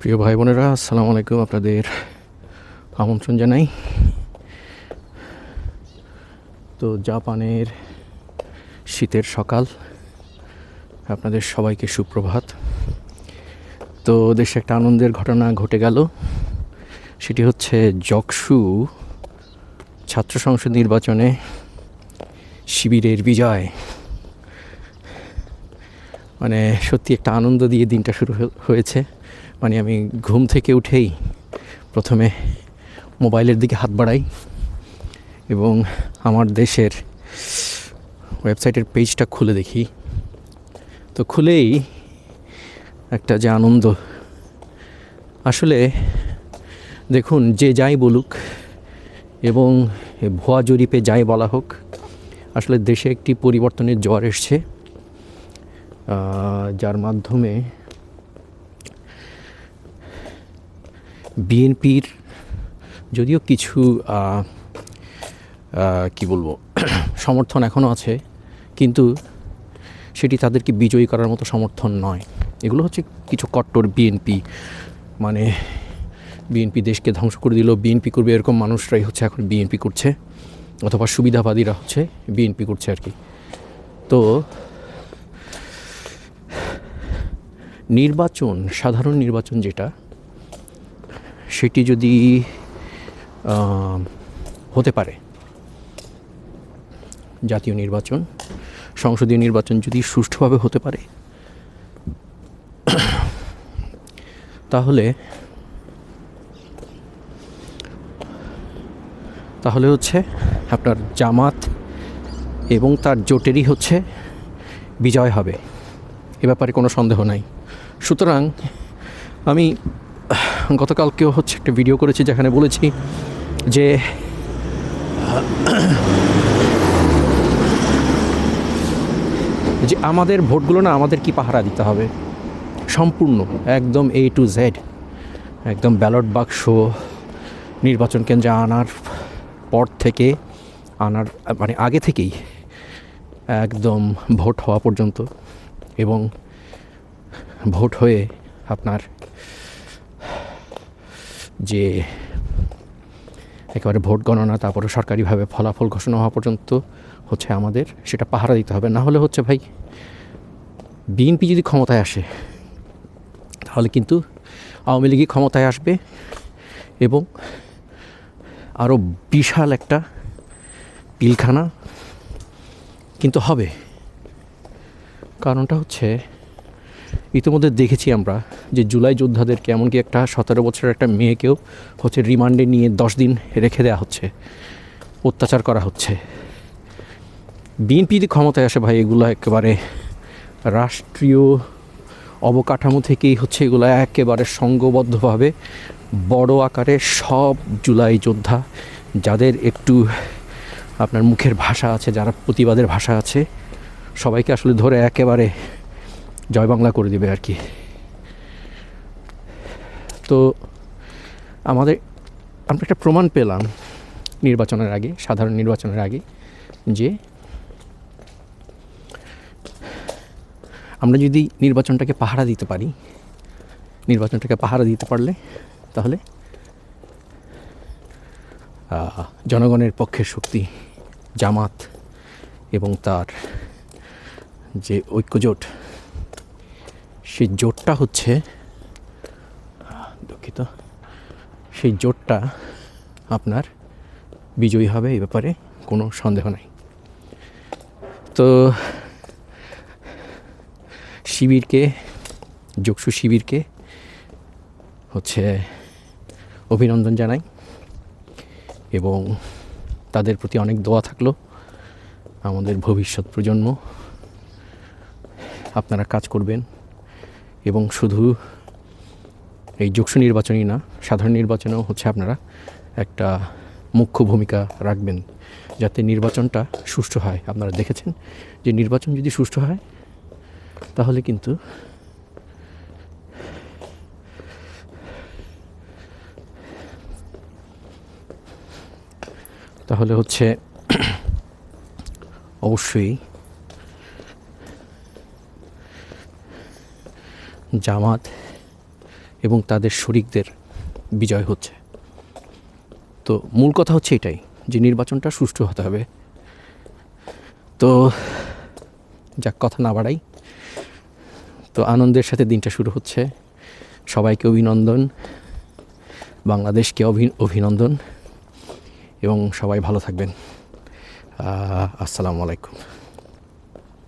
প্রিয় ভাই বোনেরা, আসসালামু আলাইকুম আপনাদের আমন্ত্রণ জানাই। তো জাপানের শীতের সকাল, আপনাদের সবাইকে সুপ্রভাত। তো দেশে একটা আনন্দের ঘটনা ঘটে গেল। সেটি হচ্ছে জকসু ছাত্র সংসদ নির্বাচনে শিবিরের বিজয়। মানে সত্যি একটা আনন্দ দিয়ে দিনটা শুরু হয়েছে। মানে আমি ঘুম থেকে উঠেই প্রথমে মোবাইলের দিকে হাত বাড়াই এবং আমার দেশের ওয়েবসাইটের পেজটা খুলে দেখি। তো খুলেই একটা যে আনন্দ। আসলে দেখুন, যে যাই বলুক এবং ভুয়া জরিপে যাই বলা হোক, আসলে দেশে একটি পরিবর্তনের জ্বর এসছে। যার মাধ্যমে বিএনপির যদিও কিছু কি বলব, সমর্থন এখনও আছে, কিন্তু সেটি তাদেরকে বিজয়ী করার মতো সমর্থন নয়। এগুলো হচ্ছে কিছু কট্টর বিএনপি মানে বিএনপি দেশকে ধ্বংস করে দিল, বিএনপি করবে এরকম মানুষরাই হচ্ছে এখন বিএনপি করছে, অথবা সুবিধাবাদীরা হচ্ছে বিএনপি করছে আর কি। তো নির্বাচন, সাধারণ নির্বাচন যেটা সেটি যদি হতে পারে, জাতীয় নির্বাচন, সংসদীয় নির্বাচন যদি সুষ্ঠুভাবে হতে পারে, তাহলে তাহলে হচ্ছে আপনার জামাত এবং তার জোটেরই হচ্ছে বিজয় হবে। এ ব্যাপারে কোনো সন্দেহ নাই। সুতরাং আমি গতকালকেও হচ্ছে একটা ভিডিও করেছি যেখানে বলেছি যে যে আমাদের ভোটগুলো না আমাদের কি পাহারা দিতে হবে? সম্পূর্ণ, একদম এ টু জেড একদম ব্যালট বাক্স নির্বাচন কেন্দ্রে আনার পর থেকে, আনার মানে আগে থেকেই একদম ভোট হওয়া পর্যন্ত এবং ভোট হয়ে আপনার যে একেবারে ভোট গণনা, তারপরে সরকারিভাবে ফলাফল ঘোষণা হওয়া পর্যন্ত হচ্ছে আমাদের সেটা পাহারা দিতে হবে। না হলে হচ্ছে ভাই, বিএনপি যদি ক্ষমতায় আসে, তাহলে কিন্তু আওয়ামী লীগই ক্ষমতায় আসবে এবং আরও বিশাল একটা পিলখানা কিন্তু হবে। কারণটা হচ্ছে ইতিমধ্যে দেখেছি আমরা যে জুলাই যোদ্ধাদেরকে এমনকি একটা সতেরো বছরের একটা মেয়েকেও হচ্ছে রিমান্ডে নিয়ে দশ দিন রেখে দেওয়া হচ্ছে, অত্যাচার করা হচ্ছে। বিএনপি যদি ক্ষমতায় আসে ভাই এগুলো একেবারে রাষ্ট্রীয় অবকাঠামো থেকেই হচ্ছে এগুলো একেবারে সংঘবদ্ধভাবে বড় আকারে সব জুলাই যোদ্ধা যাদের একটু আপনার মুখের ভাষা আছে, যারা প্রতিবাদের ভাষা আছে, সবাইকে আসলে ধরে একেবারে জয় বাংলা করে দেবে আর কি। তো আমাদের, আমরা একটা প্রমাণ পেলাম নির্বাচনের আগে, সাধারণ নির্বাচনের আগে, যে আমরা যদি নির্বাচনটাকে পাহারা দিতে পারি, নির্বাচনটাকে পাহারা দিতে পারলে তাহলে জনগণের পক্ষের শক্তি, জামাত এবং তার যে ঐক্যজোট সেই জোটটা হচ্ছে, দুঃখিত, সেই জোটটা আপনার বিজয়ী হবে এই ব্যাপারে কোনো সন্দেহ নাই। তো শিবিরকে, যোগসু শিবিরকে হচ্ছে অভিনন্দন জানাই এবং তাদের প্রতি অনেক দোয়া থাকল আমাদের ভবিষ্যৎ প্রজন্ম। আপনারা কাজ করবেন এবং শুধু এই যোগসু নির্বাচনই না, সাধারণ নির্বাচনেও হচ্ছে আপনারা একটা মুখ্য ভূমিকা রাখবেন যাতে নির্বাচনটা সুষ্ঠু হয়। আপনারা দেখেছেন যে নির্বাচন যদি সুষ্ঠু হয়, তাহলে কিন্তু তাহলে হচ্ছে অবশ্যই জামাত এবং তাদের শরিকদের বিজয় হচ্ছে। তো মূল কথা হচ্ছে এটাই যে নির্বাচনটা সুষ্ঠু হতে হবে। তো যাক, কথা না বাড়াই। তো আনন্দের সাথে দিনটা শুরু হচ্ছে। সবাইকে অভিনন্দন। বাংলাদেশকে অভি অভিনন্দন। এবং সবাই ভালো থাকবেন। আসসালামু আলাইকুম।